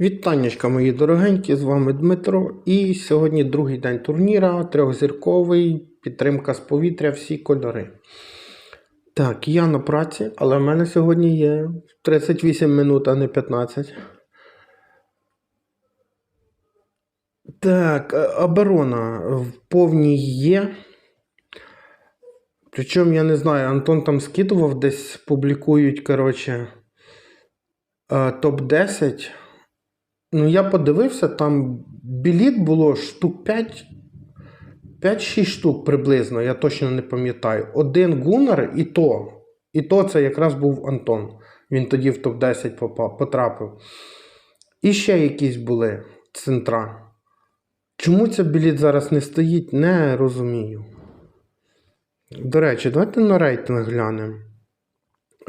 Вітаннячка, мої дорогенькі, з вами Дмитро. І сьогодні другий день турніра, трьохзірковий, підтримка з повітря, всі кольори. Так, я на праці, але в мене сьогодні є 38 минут, а не 15. Так, е, оборона в повній є. Причому я не знаю, Антон там скидував, десь публікують, коротше, е, топ-10. Ну, я подивився, там біліт було штук 5. 5-6 штук приблизно, я точно не пам'ятаю. Один гунар і то. І то це якраз був Антон. Він тоді в топ-10 потрапив. І ще якісь були центра. Чому ця біліт зараз не стоїть, не розумію. До речі, давайте на рейтинг глянемо.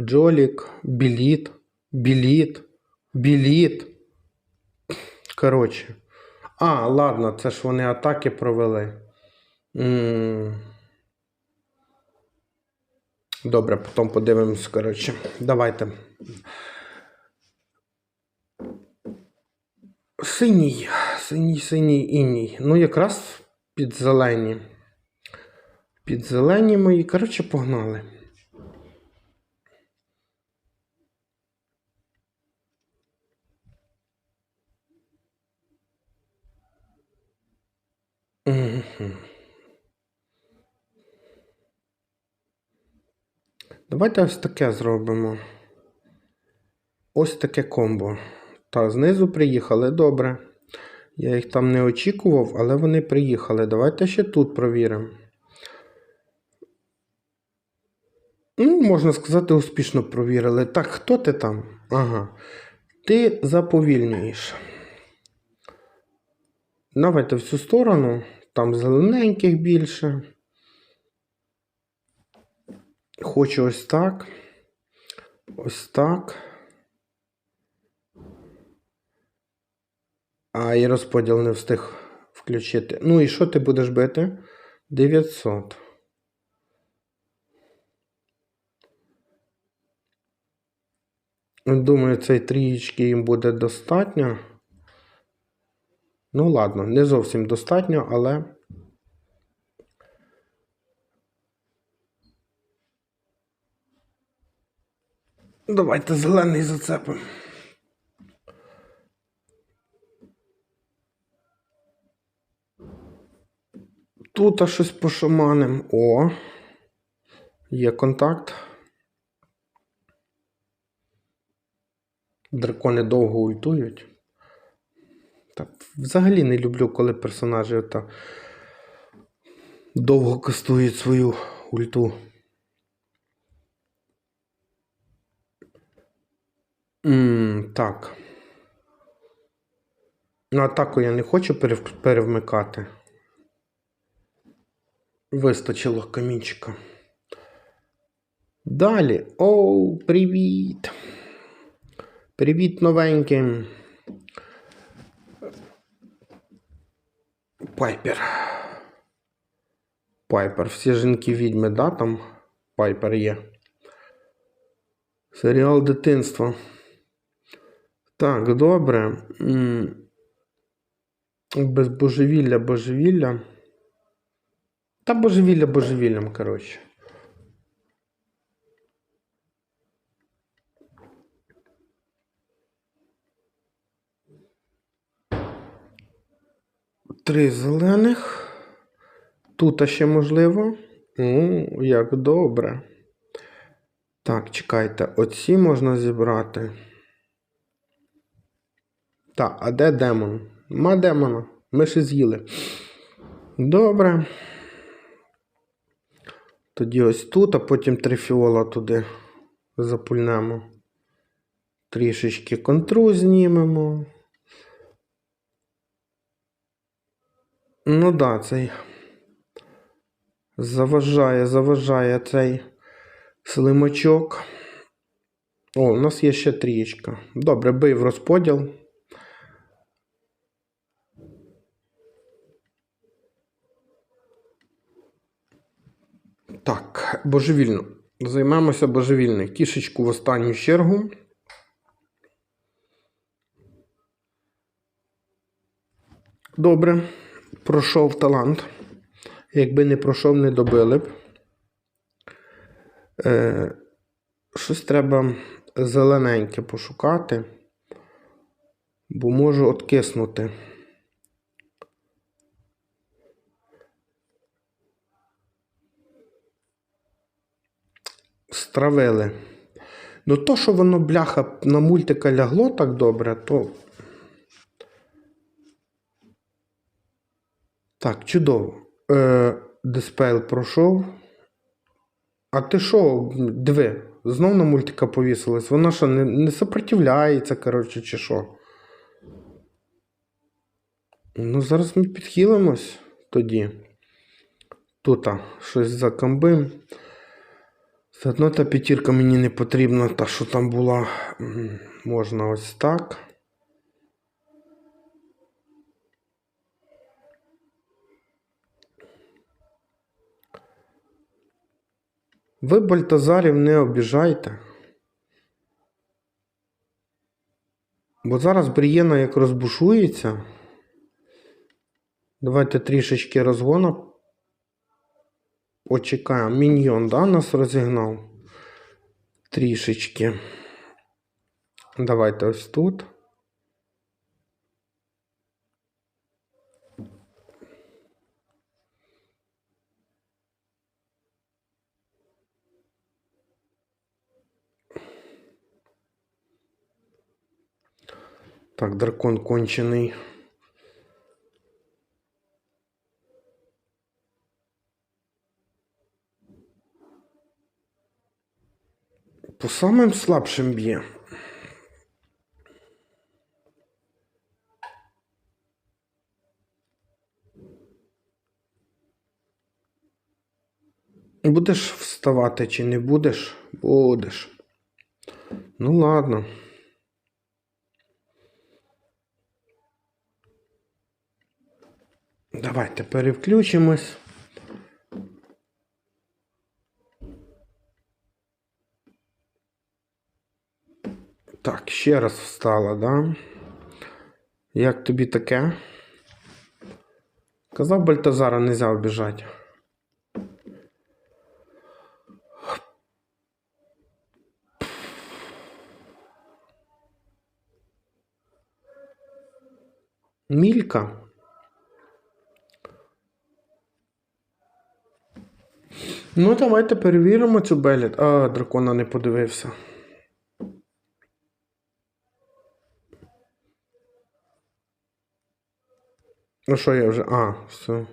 Джолік, біліт, біліт, біліт. Коротше. А, ладно, це ж вони атаки провели. Добре, потім подивимось, коротше. Давайте. Синій, синій, синій іній. Ну, якраз під зелені. Під зелені мої. Коротше, погнали. Давайте ось таке зробимо. Ось таке комбо. Та, знизу приїхали, добре. Я їх там не очікував, але вони приїхали. Давайте ще тут провіримо. Ну, можна сказати, успішно провірили. Так, хто ти там? Ага. Ти заповільнюєш. Давайте в цю сторону. Там зелененьких більше. Хочу ось так. Ось так. А і розподіл не встиг включити. Ну і що ти будеш бити? 900. Думаю, цей трієчки їм буде достатньо. Ну, ладно, не зовсім достатньо, але. Давайте зелений зацепимо. Тут аж щось пошаманим. О, є контакт. Дракони довго ультують. Так, взагалі не люблю, коли персонажі ота довго кастують свою ульту. М, так. Ну, атаку я не хочу перев- перевмикати. Вистачило камінчика. Далі. Оу, привіт. Привіт новеньким. Пайпер. Пайпер. Всі жінки відьми, да, там Пайпер є. Серіал дитинства. Так, добре. Без божевілля, божевілля. Та божевілля божевіллям, коротше. Три зелених. Тут ще можливо. Ну, як добре. Так, чекайте, оці можна зібрати. Так, а де демон? Ма демона. Ми ще з'їли. Добре. Тоді ось тут, а потім три фіола туди запульнемо. Трішечки контру знімемо. Ну да, цей. Заважає, заважає цей слимачок. О, у нас є ще трієчка. Добре, бий в розподіл. Так, божевільно. Займемося божевільно. Кішечку в останню чергу. добре. Пройшов талант. Якби не пройшов, не добили б. Е, щось треба зелененьке пошукати, бо можу откиснути. Стравили. Ну, то, що воно, бляха, на мультика лягло так добре, то. Так, чудово. Е, диспейл пройшов. А ти що, диви, знов на мультика повісилась? Вона що, не, не сопротивляється, коротше, чи що? Ну, зараз ми підхилимось тоді. Тут щось закамбим. Заодно та п'ятірка мені не потрібна, та що там була. Можна ось так. Ви Бальтазарів не обіжайте. Бо зараз Брієна як розбушується. Давайте трішечки розгона. Почекаємо. Міньйон, да, нас розігнав? Трішечки. Давайте ось тут. Так, дракон кончений. По самим слабшим б'є. Будеш вставати чи не будеш? Будеш. Ну ладно. Давайте перевключимось. Так, ще раз встала, да? Як тобі таке? Казав Бальтазара, нельзя обіжати. Мілька. Ну, давайте перевіримо цю беліт. А, дракона не подивився. Ну що я вже. А, все.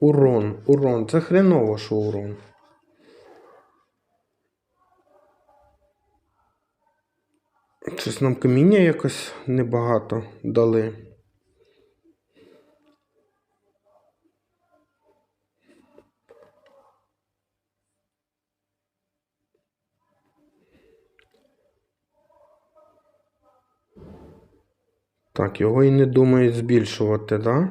Урон, урон. Це хреново, що урон. Щось нам каміння якось небагато дали. Так, його і не думають збільшувати, да?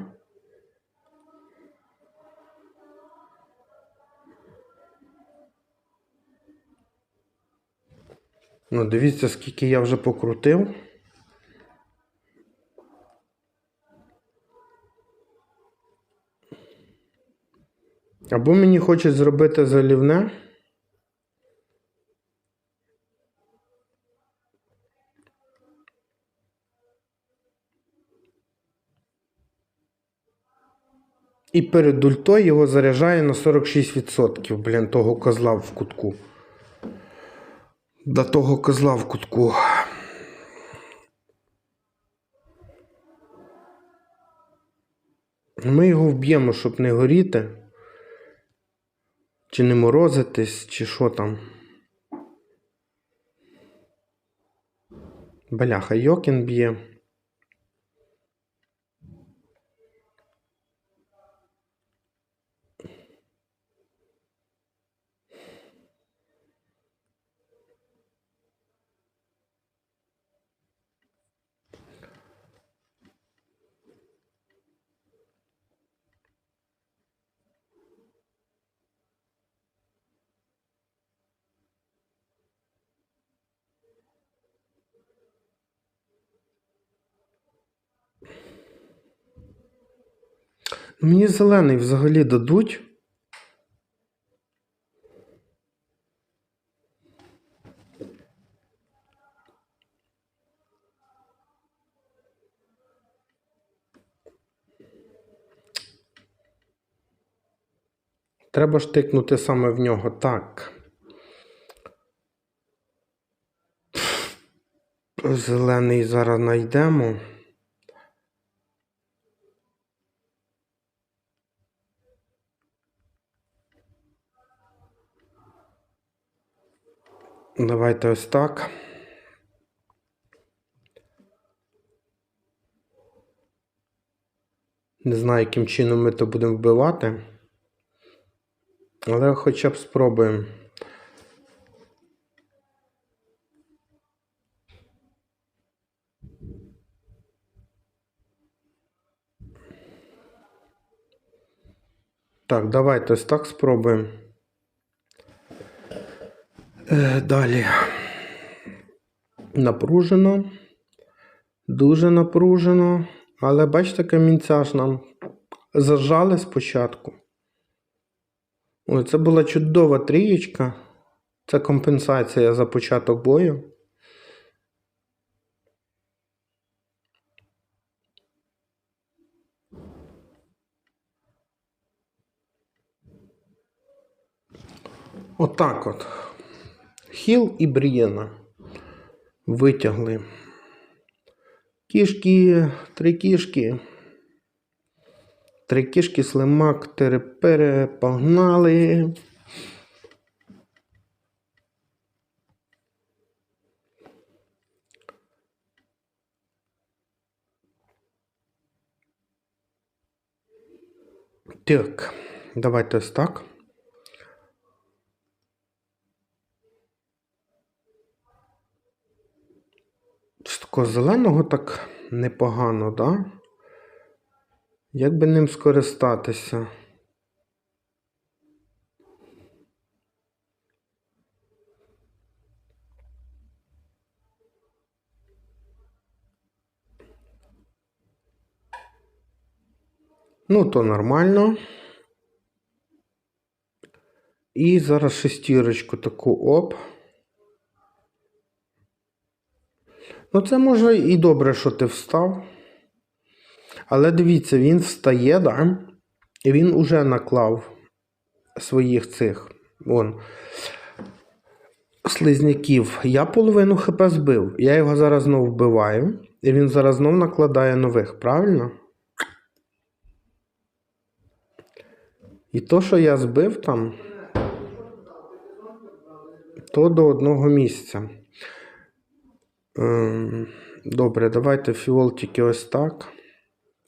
Ну, дивіться, скільки я вже покрутив. Або мені хочуть зробити залівне. І перед ультою його заряджає на 46%, блін, того козла в кутку. До того козла в кутку. Ми його вб'ємо, щоб не горіти. Чи не морозитись, чи що там. Бляха, Йокін б'є. Мені зелений взагалі дадуть. Треба ж тикнути саме в нього. Так. Зелений зараз знайдемо. Давайте ось так. Не знаю, яким чином ми то будемо вбивати. Але хоча б спробуємо. Так, давайте ось так спробуємо. Е, далі. Напружено. Дуже напружено. Але бачите, камінця ж нам зажали спочатку. Ой, це була чудова трієчка. Це компенсація за початок бою. Отак от. Хіл і Брієна витягли. Кішки, три кішки. Три кішки, слимак, терепере, погнали. Так, давайте ось так. З такого зеленого так непогано, да? Як би ним скористатися? Ну, то нормально. І зараз шестірочку таку оп. Ну, це може і добре, що ти встав. Але дивіться, він встає, да? І він уже наклав своїх цих вон, слизняків. Я половину хп збив. Я його зараз знов вбиваю. І він зараз знов накладає нових, правильно? І то, що я збив там, то до одного місця. Ем, Добре, давайте фіол тільки ось так.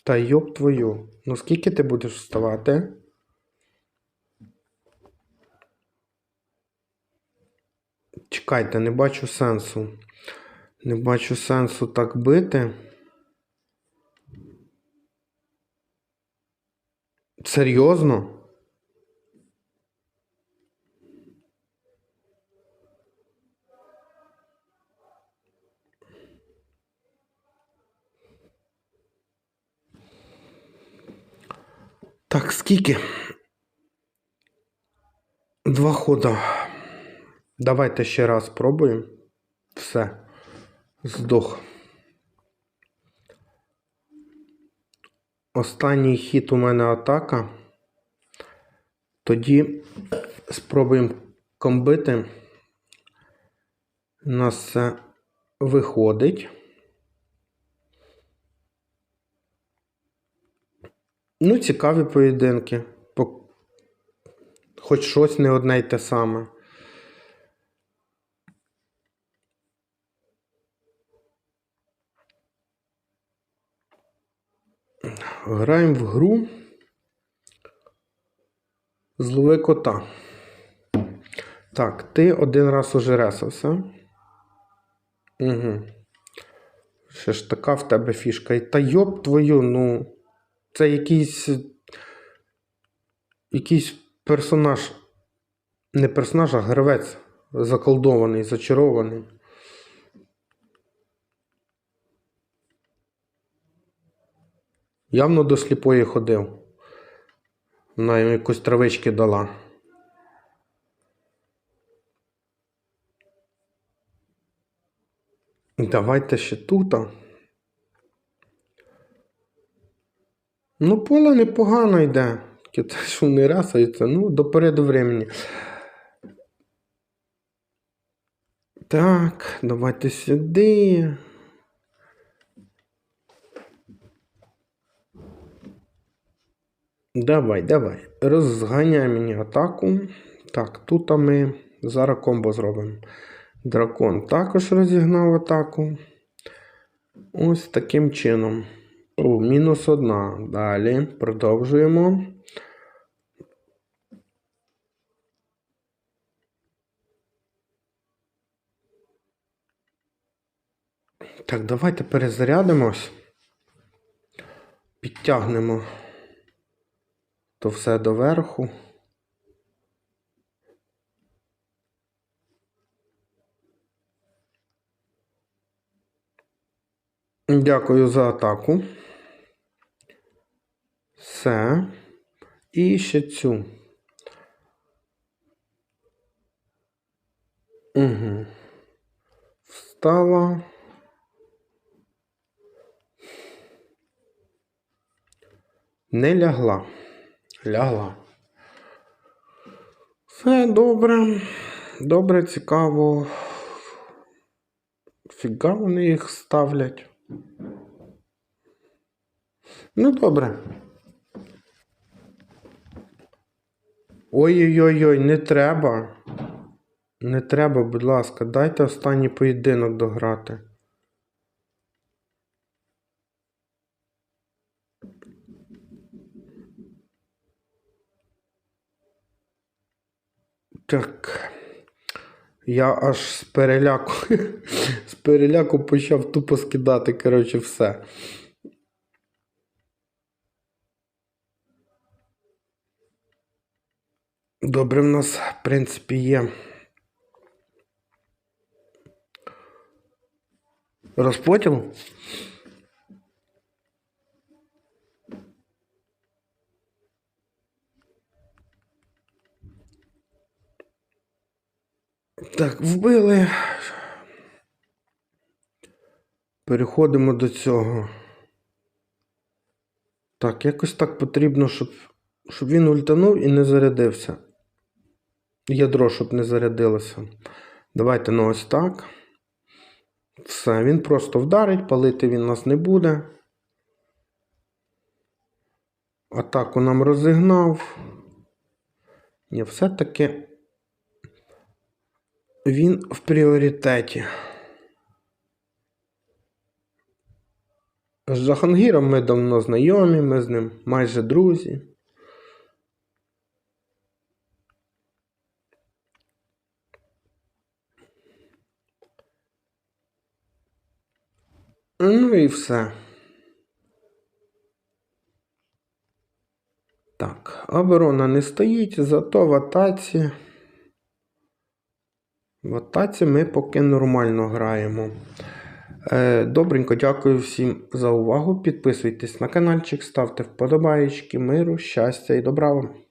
Та йоб твою. Ну скільки ти будеш вставати? Чекайте, не бачу сенсу. Не бачу сенсу так бити. Серйозно? Так, скільки? Два хода. Давайте ще раз спробуємо. Все. Здох. Останній хід у мене атака. Тоді спробуємо комбити. У нас це виходить. Ну, цікаві поєдинки. Хоч щось не одне й те саме. Граємо в гру. Злови кота. Так, ти один раз уже ресався. Угу. Ще ж така в тебе фішка. І Та йоб твою, ну. Це якийсь. Якийсь персонаж. Не персонаж, а гравець. Заколдований, зачарований. Явно до сліпої ходив. Вона їм якусь травички дала. Давайте ще тут. Ну, поле непогано йде. Те, що не рясаються, ну, до переду времени. Так, давайте сюди. Давай, давай. Розганяй мені атаку. Так, тут ми зараз комбо зробимо. Дракон також розігнав атаку. Ось таким чином. О, мінус одна. Далі продовжуємо. Так, давайте перезарядимось. Підтягнемо то все доверху. Дякую за атаку. Все. І ще цю. Угу. Встала. Не лягла. Лягла. Все добре. Добре, цікаво. Фіга вони їх ставлять. Ну, добре. Ой-ой-ой, не треба. Не треба, будь ласка, дайте останній поєдинок дограти. Так. Я аж з переляку, з переляку почав тупо скидати, коротше, все. Добре, в нас, в принципі, є. Розподіл. Так, вбили. Переходимо до цього. Так, якось так потрібно, щоб щоб він ультанув і не зарядився. Ядро, щоб не зарядилося. Давайте ну ось так. Все, він просто вдарить, палити він нас не буде. Атаку нам розігнав. Ні, все-таки він в пріоритеті. З Жахангіром ми давно знайомі, ми з ним майже друзі. Ну і все. Так, оборона не стоїть, зато в атаці. В атаці ми поки нормально граємо. Е, добренько, дякую всім за увагу. Підписуйтесь на каналчик, ставте вподобаєчки, миру, щастя і добра вам.